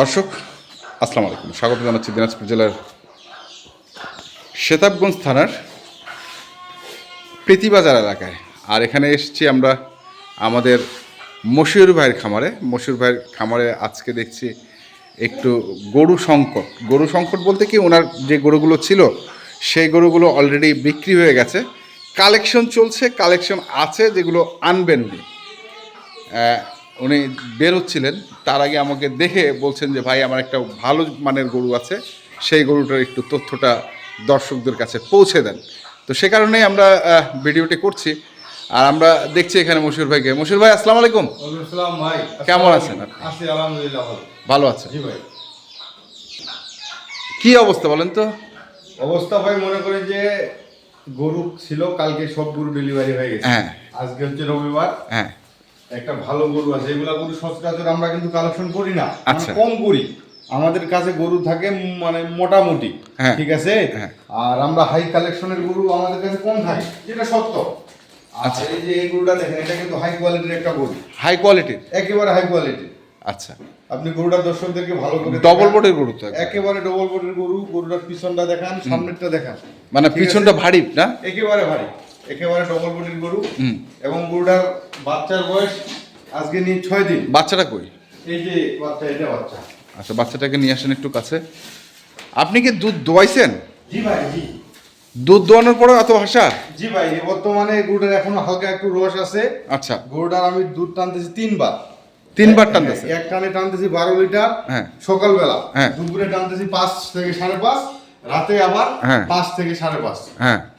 দর্শক আসসালামু আলাইকুম। স্বাগত জানাচ্ছি দিনাজপুর জেলার শেতাবগঞ্জ থানার প্রীতিবাজার এলাকায়। আর এখানে এসেছি আমরা আমাদের মশিউর ভাইয়ের খামারে। মশিউর ভাইয়ের খামারে আজকে দেখছি একটু গরু সংকট। গরু সংকট বলতে কি ওনার যে গরুগুলো ছিল সেই গরুগুলো অলরেডি বিক্রি হয়ে গেছে। কালেকশন চলছে কালেকশন আছে যেগুলো আনবেননি। আহ, উনি বেরোচ্ছিলেন। তার আগে আমাকে দেখে বলছেন যে ভাই আমার একটা ভালো মানের গরু আছে। সেই গরুটার একটু তথ্যটা দর্শকদের কাছে পৌঁছে দেন। তো সে কারণেই আমরা ভিডিওটি করছি। আর আমরা দেখছি এখানে মশুর ভাইকে। মশুর ভাই আসসালামু আলাইকুম। ভাই। কেমন আছেন আলহামদুলিল্লাহ ভালো। আছে কি অবস্থা বলেন তো? অবস্থা ভাই মনে করি যে গরু ছিল কালকে সব গরু ডেলিভারি হয়ে গেছে। হ্যাঁ। আজকে হচ্ছে রবিবার। হ্যাঁ। একটা ভালো গরু আছে এগুলা গরু সচরাচর আমরা কিন্তু কালেকশন করি না। মানে আচ্ছা। কম করি। আমাদের কাছে গরু থাকে মানে মোটামুটি হ্যাঁ। ঠিক আছে? হ্যাঁ। আর আমরা হাই কালেকশনের গরু আমাদের কাছে কম থাকে যেটা সত্য। আচ্ছা। এই যে এই গরুটা দেখেন এটা কিন্তু হাই কোয়ালিটির একটা গরু। হাই কোয়ালিটির একেবারে হাই কোয়ালিটি আচ্ছা। আপনি গরুটা দর্শকদেরকে ভালো করে ডবল। বোর্ডের গরু তো একেবারে। ডবল বোর্ডের গরু গরুটার পিছনটা দেখান সামনেরটা দেখান। মানে পিছনটা ভারী না? একেবারে ভারী। একেবারে ডবল বডির গরু। হুম। এবং গরুটার বাচ্চার বয়স আজকে নিয়ে ছয় দিন। বাচ্চাটা কই? এই যে বাচ্চা এটা বাচ্চা। আচ্ছা বাচ্চাটাকে নিয়ে আসেন একটু কাছে। আপনি কি দুধ দোয়াইছেন? জি ভাই জি। দুধ দোয়ানোর পরেও এত ভাষা? জি ভাই বর্তমানে গরুটার এখনও হালকা একটু রস আছে। আচ্ছা। গরুটার আমি দুধ টানতেছি তিনবার। তিনবার টানতেছে? এক টানে টানতেছি বারো লিটার হ্যাঁ। সকালবেলা। হ্যাঁ। দুপুরে টানতেছি পাঁচ থেকে সাড়ে পাঁচ রাতে আবার হ্যাঁ। পাঁচ থেকে সাড়ে পাঁচ। হ্যাঁ।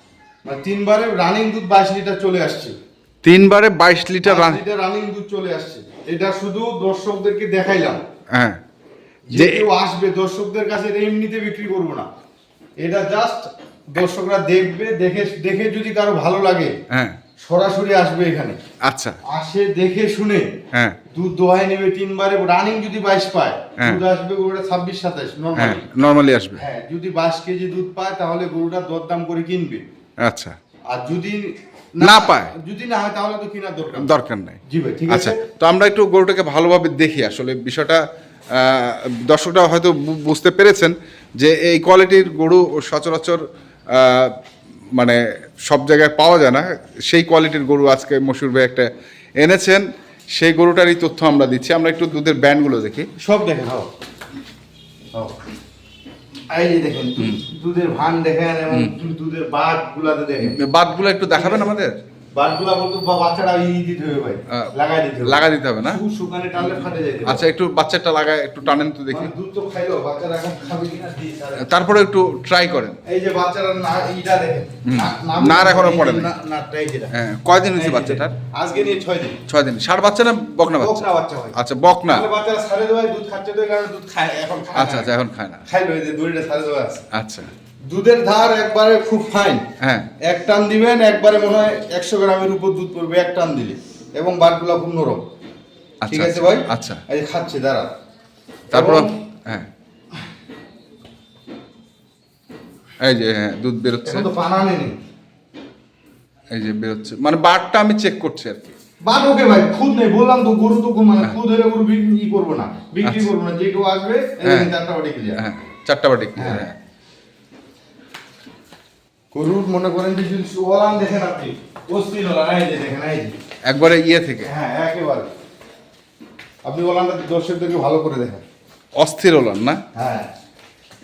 তিনবারে রানিং দুধ বাইশ লিটার চলে আসছে। তিনবারে বাইশ লিটার লিটার রানিং দুধ চলে আসছে। এটা শুধু দর্শকদেরকে দেখাইলাম। হ্যাঁ। যে কেউ আসবে দর্শকদের কাছে এমনিতে বিক্রি করব না। এটা জাস্ট দর্শকরা দেখবে দেখে দেখে যদি কারও ভালো লাগে হ্যাঁ। সরাসরি আসবে এখানে। আচ্ছা। আসে দেখে শুনে হ্যাঁ। দুধ দোহাই নেবে তিনবারে রানিং যদি বাইশ পায় হ্যাঁ। দুধ আসবে গরুটা ছাব্বিশ সাতাশ হ্যাঁ নর্মালি নর্মালি আসবে। হ্যাঁ যদি বাইশ কেজি দুধ পায় তাহলে গরুটা দরদাম করে কিনবে। আচ্ছা। আর যদি না পায়? যদি না হয় তাহলে তো কেনার দরকার দরকার নাই। জি ভাই ঠিক আচ্ছা আছে। তো আমরা একটু গরুটাকে ভালোভাবে দেখি। আসলে বিষয়টা দর্শকরা হয়তো বুঝতে পেরেছেন যে এই কোয়ালিটির গরু সচরাচর মানে সব জায়গায় পাওয়া যায় না। সেই কোয়ালিটির গরু আজকে মসুর ভাই একটা এনেছেন। সেই গরুটারই তথ্য আমরা দিচ্ছি। আমরা একটু দুধের ব্যান্ডগুলো দেখি। সব দেখেন হাও হাও। এই যে দেখেন দুধের ভান দেখেন এবং দুধের বাঘ গুলাতে দেখেন। বাদগুলো একটু দেখাবেন আমাদের? বাঘ বলতো বা ই দিতে হবে ভাই লাগাই দিতে হবে। লাগা দিতে হবে না? শুকানে টানলে ফাটে যাইতে আচ্ছা একটু বাচ্চাটা লাগায় একটু টানেন তো দেখি। মানে দুধ তো খাইলো বাচ্চারা এখন খাবে কিনা দিই তারপরে একটু ট্রাই করেন। এই যে বাচ্চারা না ইটা দেখেন। হুম। না- এখনও এই যে পড়ে নাই। না- যেটা। হ্যাঁ কয়দিন হয়েছে বাচ্চাটার? আজকে নিয়ে ছয় দিন। দিন। ষাট বাচ্চা না বকনা বাচ্চা? বকনা বাচ্চা হয় আচ্ছা বকনা। তাহলে বাচ্চারা ছাড়ে দেওয়ায় দুধ খাচ্ছে তো কারণে দুধ খায় এখন খায় আচ্ছা আচ্ছা এখন খায় না। খাইলো এই যে দড়িটা ছাড়ে দেওয়া আছে। আচ্ছা। দুধের ধার একবারে খুব ফাইন হ্যাঁ। এক টান দিবেন একবারে মনে হয় একশো গ্রামের উপর দুধ পড়বে এক টান দিলে। এবং বাটগুলো খুব নরম। ঠিক আচ্ছা আছে ভাই? আচ্ছা। এই যে খাচ্ছে দাঁড়া তারপর হ্যাঁ। এই যে হ্যাঁ দুধ বেরোচ্ছে। তো পানা নেই এই যে বেরোচ্ছে। মানে বারটা আমি চেক করছি আর কি। বাট ওকে ভাই খুদ নেই বললাম তো গরু তো মানে হ্যাঁ। খুদ হলে গরু বিক্রি করব না। বিক্রি আচ্ছা। করব না যে কেউ আসবে হ্যাঁ। চারটা বাটি ক্লিয়ার হ্যাঁ চারটা বাটি হ্যাঁ। হ্যাঁ। গরুর মনে করেন যে ওলান দেখেন আপনি অস্থির ওলান এই যে দেখেন এই যে। একবারে ইয়ে থেকে। হ্যাঁ একেবারে। আপনি ওলানটা দর্শকদেরকে ভালো করে দেখেন। অস্থির হলাম না? হ্যাঁ।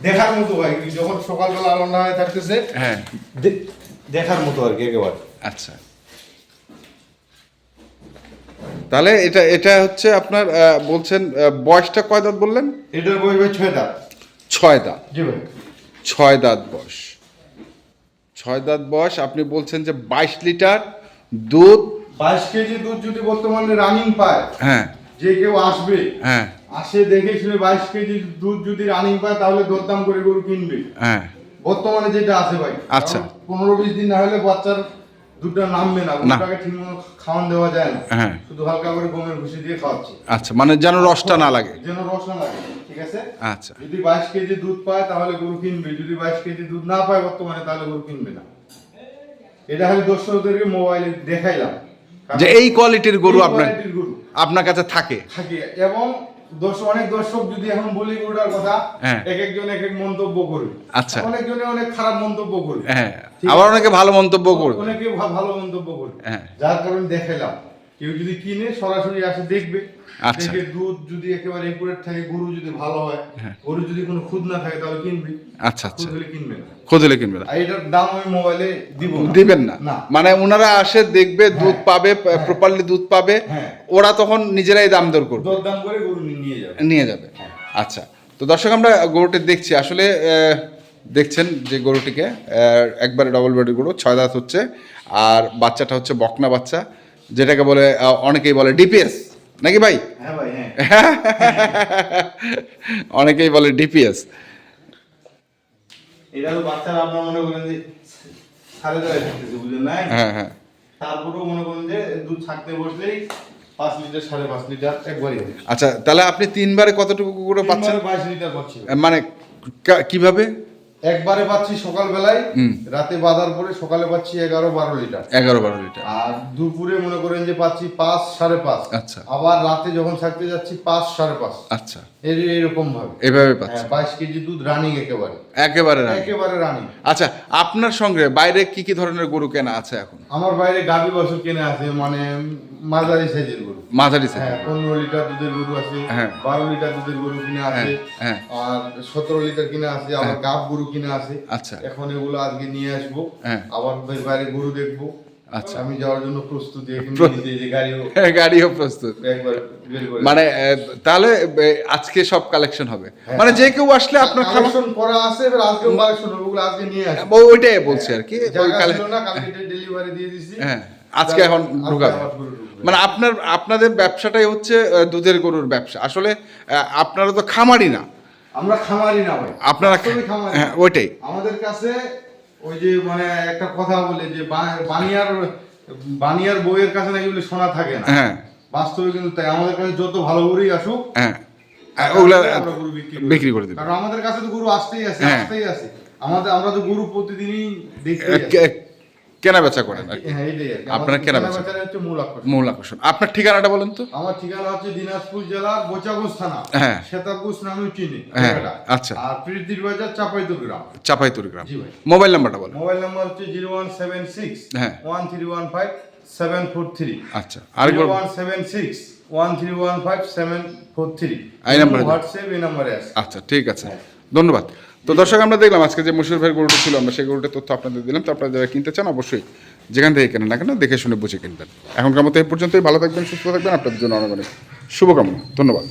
দেখার মতো ভাই যখন সকালবেলা রান্না হয়ে থাকতেছে হ্যাঁ। দেখার মতো আর কি একেবারে। আচ্ছা। তাহলে এটা এটা হচ্ছে আপনার বলছেন বয়সটা কয় দাঁত বললেন? এটার বয়স ভাই ছয় দাঁত। ছয় দাঁত। জি ভাই। ছয় দাঁত বয়স। ছয় দাঁত বয়স আপনি বলছেন যে বাইশ লিটার দুধ। বাইশ কেজি দুধ যদি বর্তমানে রানিং পায় হ্যাঁ। যে কেউ আসবে হ্যাঁ। আসে দেখে শুনে বাইশ কেজি দুধ যদি রানিং পায় তাহলে দরদাম করে গরু কিনবে। হ্যাঁ। বর্তমানে যেটা আছে ভাই আচ্ছা। পনেরো বিশ দিন না হলে বাচ্চার দুধটা নামবে না না। গরুটাকে ঠিক মতো খাওয়ান দেওয়া যায় না। হ্যাঁ। শুধু হালকা করে গমের ভুসি দিয়ে খাওয়াচ্ছি। আচ্ছা মানে যেন রসটা না লাগে। যেন রস না লাগে ঠিক আছে? আচ্ছা। যদি বাইশ কেজি দুধ পায় তাহলে গরু কিনবে। যদি বাইশ কেজি দুধ না পায় বর্তমানে তাহলে গরু কিনবে না। এটা খালি দর্শকদেরকে মোবাইলে দেখাইলাম। যে এই কোয়ালিটির গরু আপনার গরু। আপনার কাছে থাকে। থাকে এবং দর্শক অনেক দর্শক যদি এখন বলি গরুটার কথা হ্যাঁ। এক একজন এক এক মন্তব্য করবে আচ্ছা। অনেকজনে অনেক খারাপ মন্তব্য করবে হ্যাঁ। আবার অনেকে ভালো মন্তব্য করবে অনেকে ভালো মন্তব্য করবে হ্যাঁ। যার কারণে দেখাইলাম। কেউ যদি কিনে সরাসরি আসে দেখবে। আচ্ছা। দেখে দুধ যদি একেবারে একুরেট থাকে গরু যদি ভালো হয় গরু যদি কোনো খুদ না থাকে তাহলে কিনবে। আচ্ছা আচ্ছা। খুদ হলে কিনবে না। কিনবে না। এটার দাম আমি মোবাইলে দিব দিবেন না? মানে ওনারা আসে দেখবে দুধ পাবে প্রপারলি দুধ পাবে। হ্যাঁ। ওরা তখন নিজেরাই দাম দর করবে। দরদাম করে গরু নিয়ে- যাবে। নিয়ে যাবে। আচ্ছা। তো দর্শক আমরা গরুটি দেখছি। আসলে দেখছেন যে গরুটিকে একবারে ডবল বডি গরু ছয় দাঁত হচ্ছে। আর বাচ্চাটা হচ্ছে বকনা বাচ্চা। যেটাকে বলে অনেকেই বলে ডিপিএস নাকি ভাই? হ্যাঁ হ্যাঁ। অনেকেই বলে ডিপিএস এটা তো বাচ্চারা আপনার মনে করেন যে সাড়ে দেড় থাকতেছে বুঝলেন না? হ্যাঁ হ্যাঁ। তারপরেও মনে করেন যে দুধ ছাকতে বসলেই পাঁচ লিটার সাড়ে পাঁচ লিটার একবারই আচ্ছা তাহলে আপনি তিনবারে কতটুকু করে পাচ্ছেন? বাইশ লিটার পাচ্ছি। মানে কীভাবে? একবারে পাচ্ছি সকালবেলায়। রাতে বাঁধার পরে সকালে পাচ্ছি এগারো বারো লিটার। এগারো বারো লিটার। আর দুপুরে মনে করেন যে পাচ্ছি পাঁচ সাড়ে পাঁচ। আচ্ছা। আবার রাতে যখন থাকতে যাচ্ছি পাঁচ সাড়ে পাঁচ। আচ্ছা। এরকম ভাবে এভাবে পাচ্ছেন হ্যাঁ বাইশ কেজি দুধ রানিং একেবারে। একেবারে একেবারে রানিং আচ্ছা আপনার সঙ্গে বাইরে কি কি ধরনের গরু কেনা আছে এখন? আমার বাইরে গাভী বছর কিনে আছে মানে মাঝারি সাইজের গরু। মাঝারি সাইজ হ্যাঁ পনেরো লিটার দুধের গরু আছে হ্যাঁ। বারো লিটার দুধের গরু কিনে আছে হ্যাঁ, হ্যাঁ। আর সতেরো লিটার কিনে আছে আবার গাব গরু কিনে আছে। আচ্ছা। এখন এগুলো আজকে নিয়ে আসব। হ্যাঁ। আবার বাইরে গরু দেখব। আচ্ছা। আমি যাওয়ার জন্য প্রস্তুতি এখন প্র- নিজে যে গাড়িও প্রস্তুত। মানে তাহলে আজকে সব কালেকশন হবে। মানে যে কেউ আসলে আপনার কালেকশন করা আছে এবার আজকে কালেকশন ওগুলো আজকে নিয়ে আসব। ওইটাই বলছি আর কি। ডেলিভারি দিয়ে দিছি। হ্যাঁ আজকে এখন ঢুকাবে। মানে আপনার আপনাদের ব্যবসাটাই হচ্ছে দুধের গরুর ব্যবসা। আসলে আপনারা তো খামারি না। আমরা খামারি না ভাই। আপনারা খামারি। হ্যাঁ ওইটাই। আমাদের কাছে ওই যে মানে একটা কথা বলে যে বানিয়ার বানিয়ার বইয়ের কাছে নাকি বলে শোনা থাকে না। হ্যাঁ। বাস্তবে কিন্তু তাই। আমাদের কাছে যত ভালো গরুই আসুক হ্যাঁ। আহ, ওগুলা বিক্রি করে। দেবেন কারণ আমাদের কাছে তো গরু আসতেই আছে হ্যাঁ। আসতেই আছে। আমাদের আমরা তো গরু প্রতিদিনই কে- কেনা বেচা করেন আর কি। হ্যাঁ। আপনারা কেনা বেচা? মূল আকর্ষণ। আপনার ঠিকানাটা বলেন তো। আমার ঠিকানা হচ্ছে দিনাজপুর জেলার বোচাগঞ্জ থানা। হ্যাঁ। শ্বেতাগুস নামে চিনি। হ্যাঁ, আচ্ছা। আর প্রীতির বাজার চাপাইতুর গ্রাম। চাপাইতুর গ্রাম। মোবাইল নাম্বারটা বলেন। মোবাইল নাম্বার হচ্ছে জিরো ওয়ান সেভেন সিক্স হ্যাঁ। One three one five seven four three. আচ্ছা আরেকবার one seven six one three one five seven four three. এই নাম্বারে হোয়াটসঅ্যাপ এই নাম্বারে আছে। আচ্ছা ঠিক আছে। ধন্যবাদ। তো দর্শক, আমরা দেখলাম আজকে যে মুশির ভাইয়ের গরুটা ছিল, আমরা সেই গরুটার তথ্য আপনাদের দিলাম। তো আপনারা যারা কিনতে চান, অবশ্যই যেখান থেকে কেনেন না কেন দেখে শুনে বুঝে কিনবেন। এখনকার মতো এই পর্যন্তই। ভালো থাকবেন, সুস্থ থাকবেন। আপনাদের জন্য অনেক অনেক শুভকামনা। ধন্যবাদ।